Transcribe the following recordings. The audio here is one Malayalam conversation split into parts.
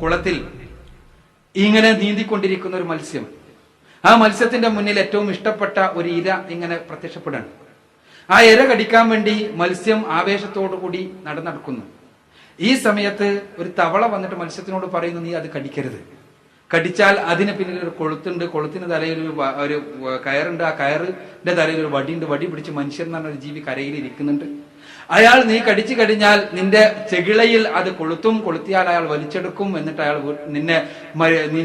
കുളത്തിൽ ഇങ്ങനെ നീന്തിക്കൊണ്ടിരിക്കുന്ന ഒരു മത്സ്യം. ആ മത്സ്യത്തിന്റെ മുന്നിൽ ഏറ്റവും ഇഷ്ടപ്പെട്ട ഒരു ഇര ഇങ്ങനെ പ്രത്യക്ഷപ്പെടാണ് ആ ഇര കടിക്കാൻ വേണ്ടി മത്സ്യം ആവേശത്തോടു കൂടി നടന്നെടുക്കുന്നു. ഈ സമയത്ത് ഒരു തവള വന്നിട്ട് മത്സ്യത്തിനോട് പറയുന്നു നീ അത് കടിക്കരുത്. കടിച്ചാൽ അതിന് പിന്നിൽ ഒരു കൊളുത്തുണ്ട്. കൊളുത്തിന് തലയിൽ ഒരു ഒരു കയറുണ്ട്. ആ കയറിന്റെ തലയിൽ ഒരു വടിയുണ്ട്. വടി പിടിച്ച് മനുഷ്യൻ എന്ന് പറഞ്ഞ ഒരു ജീവി കരയിൽ ഇരിക്കുന്നുണ്ട്. അയാൾ നീ കടിച്ചു കഴിഞ്ഞാൽ നിന്റെ ചെകിളയിൽ അത് കൊളുത്തും കൊളുത്തിയാൽ അയാൾ വലിച്ചെടുക്കും എന്നിട്ട് അയാൾ നിന്നെ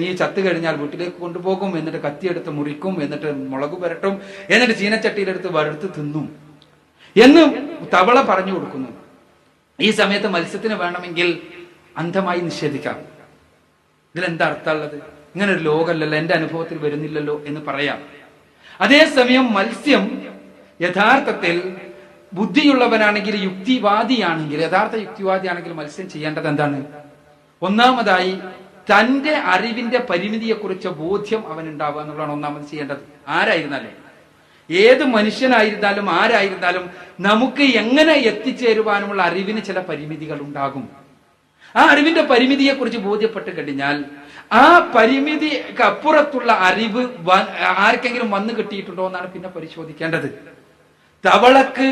നീ ചത്തു കഴിഞ്ഞാൽ വീട്ടിലേക്ക് കൊണ്ടുപോകും എന്നിട്ട് കത്തിയെടുത്ത് മുറിക്കും എന്നിട്ട് മുളക് പുരട്ടും എന്നിട്ട് ചീനച്ചട്ടിയിലെടുത്ത് വറുത്ത് തിന്നും എന്ന് തവള പറഞ്ഞു കൊടുക്കുന്നു. ഈ സമയത്ത് മത്സ്യത്തിന് വേണമെങ്കിൽ അന്ധമായി നിഷേധിക്കാം. ഇതിലെന്താ അർത്ഥമുള്ളത്? ഇങ്ങനെ ഒരു ലോകമല്ലല്ലോ എന്റെ അനുഭവത്തിൽ വരുന്നില്ലല്ലോ എന്ന് പറയാം. അതേസമയം മത്സ്യം യഥാർത്ഥത്തിൽ ബുദ്ധിയുള്ളവനാണെങ്കിൽ യുക്തിവാദിയാണെങ്കിൽ യഥാർത്ഥ യുക്തിവാദിയാണെങ്കിൽ മത്സ്യം ചെയ്യേണ്ടത് എന്താണ്? ഒന്നാമതായി തന്റെ അറിവിന്റെ പരിമിതിയെക്കുറിച്ച് ബോധ്യം അവൻ ഉണ്ടാവുക എന്നുള്ളതാണ് ഒന്നാമത് ചെയ്യേണ്ടത്. ആരായിരുന്നാലും. ഏത് മനുഷ്യനായിരുന്നാലും ആരായിരുന്നാലും നമുക്ക് എങ്ങനെ എത്തിച്ചേരുവാനുമുള്ള അറിവിന് ചില പരിമിതികൾ ഉണ്ടാകും. ആ അറിവിന്റെ പരിമിതിയെക്കുറിച്ച് ബോധ്യപ്പെട്ട് കഴിഞ്ഞാൽ ആ പരിമിതിക്ക് അപ്പുറത്തുള്ള അറിവ് ആർക്കെങ്കിലും വന്നു കിട്ടിയിട്ടുണ്ടോ എന്നാണ് പിന്നെ പരിശോധിക്കേണ്ടത്. തവളക്ക്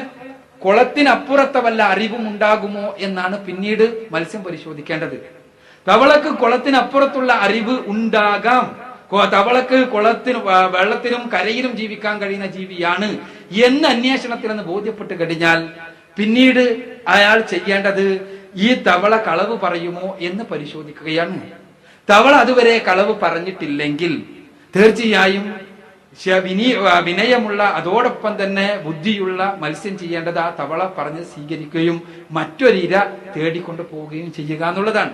കുളത്തിനപ്പുറത്തെ വല്ല അറിവും ഉണ്ടാകുമോ എന്നാണ് പിന്നീട് മത്സ്യം പരിശോധിക്കേണ്ടത്. തവളക്ക് കുളത്തിനപ്പുറത്തുള്ള അറിവ് ഉണ്ടാകാം. തവളക്ക് കുളത്തിനും വെള്ളത്തിനും കരയിലും ജീവിക്കാൻ കഴിയുന്ന ജീവിയാണ് എന്ന് അന്വേഷണത്തിൽ നിന്ന് ബോധ്യപ്പെട്ട് കഴിഞ്ഞാൽ പിന്നീട് അയാൾ ചെയ്യേണ്ടത് ഈ തവള കളവ് പറയുമോ എന്ന് പരിശോധിക്കുകയാണ്. തവള അതുവരെ കളവ് പറഞ്ഞിട്ടില്ലെങ്കിൽ തീർച്ചയായും വിനി- വിനയമുള്ള അതോടൊപ്പം തന്നെ ബുദ്ധിയുള്ള മത്സ്യം ചെയ്യേണ്ടത് ആ തവള പറഞ്ഞ് സ്വീകരിക്കുകയും മറ്റൊരിര തേടിക്കൊണ്ട് പോവുകയും ചെയ്യുക എന്നുള്ളതാണ്.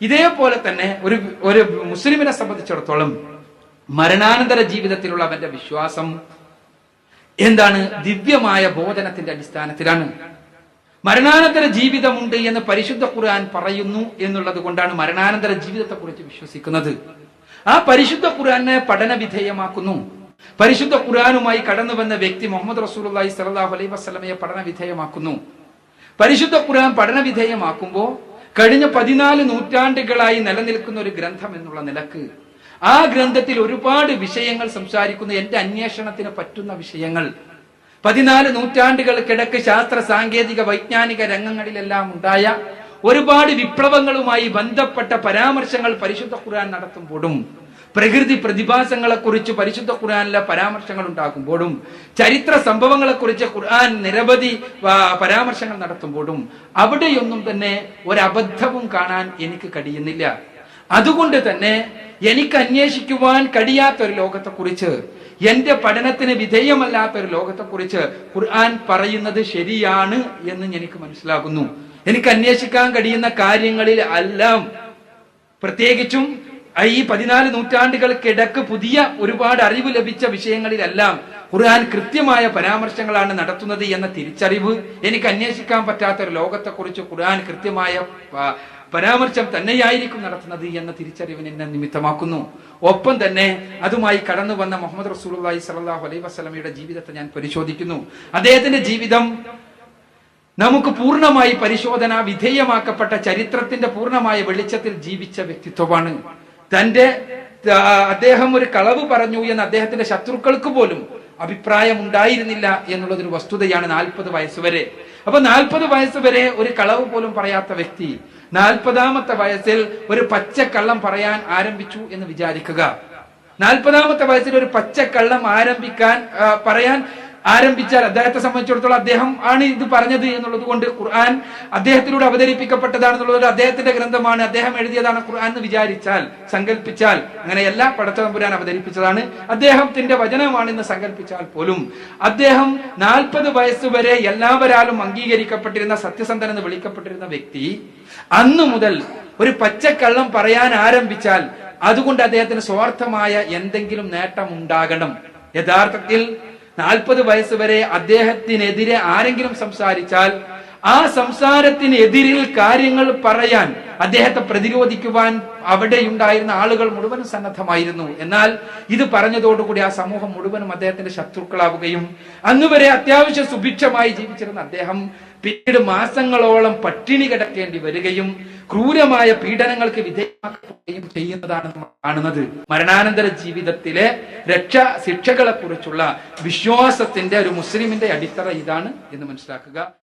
ഇതേപോലെ തന്നെ ഒരു ഒരു മുസ്ലിമിനെ സംബന്ധിച്ചിടത്തോളം മരണാനന്തര ജീവിതത്തിലുള്ള അവന്റെ വിശ്വാസം എന്താണ്? ദിവ്യമായ ബോധനത്തിന്റെ അടിസ്ഥാനത്തിലാണ്. മരണാനന്തര ജീവിതമുണ്ട് എന്ന് പരിശുദ്ധ ഖുർആൻ പറയുന്നു എന്നുള്ളത് കൊണ്ടാണ് മരണാനന്തര ജീവിതത്തെക്കുറിച്ച് വിശ്വസിക്കുന്നത്. ആ പരിശുദ്ധ ഖുർആനെ പഠന വിധേയമാക്കുന്നു പരിശുദ്ധ ഖുർആാനുമായി കടന്നു വന്ന വ്യക്തി മുഹമ്മദ് റസൂലി സലാഹു അലൈഹി വസ്ലമയെ പഠന വിധേയമാക്കുന്നു പരിശുദ്ധ ഖുർആൻ പഠന വിധേയമാക്കുമ്പോൾ കഴിഞ്ഞ പതിനാല് നൂറ്റാണ്ടുകളായി നിലനിൽക്കുന്ന ഒരു ഗ്രന്ഥം എന്നുള്ള നിലയ്ക്ക് ആ ഗ്രന്ഥത്തിൽ ഒരുപാട് വിഷയങ്ങൾ സംസാരിക്കുന്ന. എന്റെ അന്വേഷണത്തിന് പറ്റുന്ന വിഷയങ്ങൾ. പതിനാല് നൂറ്റാണ്ടുകൾക്കിടക്ക് ശാസ്ത്ര സാങ്കേതിക വൈജ്ഞാനിക രംഗങ്ങളിലെല്ലാം ഉണ്ടായ ഒരുപാട് വിപ്ലവങ്ങളുമായി ബന്ധപ്പെട്ട പരാമർശങ്ങൾ പരിശുദ്ധ ഖുർആൻ നടത്തുമ്പോഴും പ്രകൃതി പ്രതിഭാസങ്ങളെക്കുറിച്ച് പരിശുദ്ധ ഖുർആാനിലെ പരാമർശങ്ങൾ ഉണ്ടാക്കുമ്പോഴും ചരിത്ര സംഭവങ്ങളെക്കുറിച്ച് ഖുർആൻ നിരവധി പരാമർശങ്ങൾ നടത്തുമ്പോഴും അവിടെയൊന്നും തന്നെ ഒരബദ്ധവും കാണാൻ എനിക്ക് കഴിയുന്നില്ല. അതുകൊണ്ട് തന്നെ എനിക്ക് അന്വേഷിക്കുവാൻ കഴിയാത്ത ഒരു ലോകത്തെക്കുറിച്ച് എന്റെ പഠനത്തിന് വിധേയമല്ലാത്ത ഒരു ലോകത്തെക്കുറിച്ച് ഖുർആൻ പറയുന്നത് ശരിയാണ് എന്ന് എനിക്ക് മനസ്സിലാകുന്നു. എനിക്ക് അന്വേഷിക്കാൻ കഴിയുന്ന കാര്യങ്ങളിൽ എല്ലാം പ്രത്യേകിച്ചും ഈ പതിനാല് നൂറ്റാണ്ടുകൾക്കിടക്ക് പുതിയ ഒരുപാട് അറിവ് ലഭിച്ച വിഷയങ്ങളിലെല്ലാം ഖുർആൻ കൃത്യമായ പരാമർശങ്ങളാണ് നടത്തുന്നത് എന്ന തിരിച്ചറിവ് എനിക്ക് അന്വേഷിക്കാൻ പറ്റാത്ത ഒരു ലോകത്തെക്കുറിച്ച് ഖുർആൻ കൃത്യമായ പരാമർശം തന്നെയായിരിക്കും നടത്തുന്നത് എന്ന തിരിച്ചറിവിന് എന്നെ നിമിത്തമാക്കുന്നു. ഒപ്പം തന്നെ അതുമായി കടന്നു വന്ന മുഹമ്മദ് റസൂലി സലാഹു അലൈഹി വസ്ലമയുടെ ജീവിതത്തെ ഞാൻ പരിശോധിക്കുന്നു. അദ്ദേഹത്തിന്റെ ജീവിതം നമുക്ക് പൂർണമായി പരിശോധന വിധേയമാക്കപ്പെട്ട ചരിത്രത്തിന്റെ പൂർണമായ വെളിച്ചത്തിൽ ജീവിച്ച വ്യക്തിത്വമാണ്. തന്റെ അദ്ദേഹം ഒരു കളവ് പറഞ്ഞു എന്ന് അദ്ദേഹത്തിന്റെ ശത്രുക്കൾക്ക് പോലും അഭിപ്രായം ഉണ്ടായിരുന്നില്ല എന്നുള്ളതൊരു വസ്തുതയാണ് നാൽപ്പത് വയസ്സുവരെ അപ്പൊ നാൽപ്പത് വയസ്സ് വരെ ഒരു കളവ് പോലും പറയാത്ത വ്യക്തി നാൽപ്പതാമത്തെ വയസ്സിൽ ഒരു പച്ചക്കള്ളം പറയാൻ ആരംഭിച്ചു എന്ന് വിചാരിക്കുക. നാൽപ്പതാമത്തെ വയസ്സിൽ ഒരു പച്ചക്കള്ളം ആരംഭിക്കാൻ പറയാൻ ആരംഭിച്ചാൽ അദ്ദേഹത്തെ സംബന്ധിച്ചിടത്തോളം അദ്ദേഹം ആണ് ഇത് പറഞ്ഞത് എന്നുള്ളത് കൊണ്ട് ഖുർആൻ അദ്ദേഹത്തിലൂടെ അവതരിപ്പിക്കപ്പെട്ടതാണെന്നുള്ളത് അദ്ദേഹത്തിന്റെ ഗ്രന്ഥമാണ്. അദ്ദേഹം എഴുതിയതാണ് ഖുർആൻ എന്ന് വിചാരിച്ചാൽ സങ്കല്പിച്ചാൽ അങ്ങനെയല്ല പടച്ചതമ്പുരാൻ അവതരിപ്പിച്ചതാണ്. അദ്ദേഹത്തിന്റെ വചനമാണെന്ന് സങ്കല്പിച്ചാൽ പോലും അദ്ദേഹം നാൽപ്പത് വയസ്സ് വരെ എല്ലാവരാലും അംഗീകരിക്കപ്പെട്ടിരുന്ന സത്യസന്ധൻ എന്ന് വിളിക്കപ്പെട്ടിരുന്ന വ്യക്തി അന്നു മുതൽ ഒരു പച്ചക്കള്ളം പറയാൻ ആരംഭിച്ചാൽ അതുകൊണ്ട് അദ്ദേഹത്തിന് സ്വാർത്ഥമായ എന്തെങ്കിലും നേട്ടം ഉണ്ടാകണം യഥാർത്ഥത്തിൽ നാൽപ്പത് വയസ്സ് വരെ അദ്ദേഹത്തിനെതിരെ ആരെങ്കിലും സംസാരിച്ചാൽ ആ സംസാരത്തിനെതിരിൽ കാര്യങ്ങൾ പറയാൻ അദ്ദേഹത്തെ പ്രതിരോധിക്കുവാൻ അവിടെ ഉണ്ടായിരുന്ന ആളുകൾ മുഴുവൻ സന്നദ്ധമായിരുന്നു. എന്നാൽ ഇത് പറഞ്ഞതോടുകൂടി ആ സമൂഹം മുഴുവനും അദ്ദേഹത്തിന്റെ ശത്രുക്കളാവുകയും അന്നുവരെ അത്യാവശ്യ സുഭിക്ഷമായി ജീവിച്ചിരുന്ന അദ്ദേഹം പിന്നീട് മാസങ്ങളോളം പട്ടിണി കിടക്കേണ്ടി വരികയും ക്രൂരമായ പീഡനങ്ങൾക്ക് വിധേയമാക്കുകയും ചെയ്യുന്നതാണ് നമ്മൾ കാണുന്നത്. മരണാനന്തര ജീവിതത്തിലെ രക്ഷാ ശിക്ഷകളെക്കുറിച്ചുള്ള വിശ്വാസത്തിന്റെ ഒരു മുസ്ലിമിന്റെ അടിത്തറ ഇതാണ് എന്ന് മനസ്സിലാക്കുക.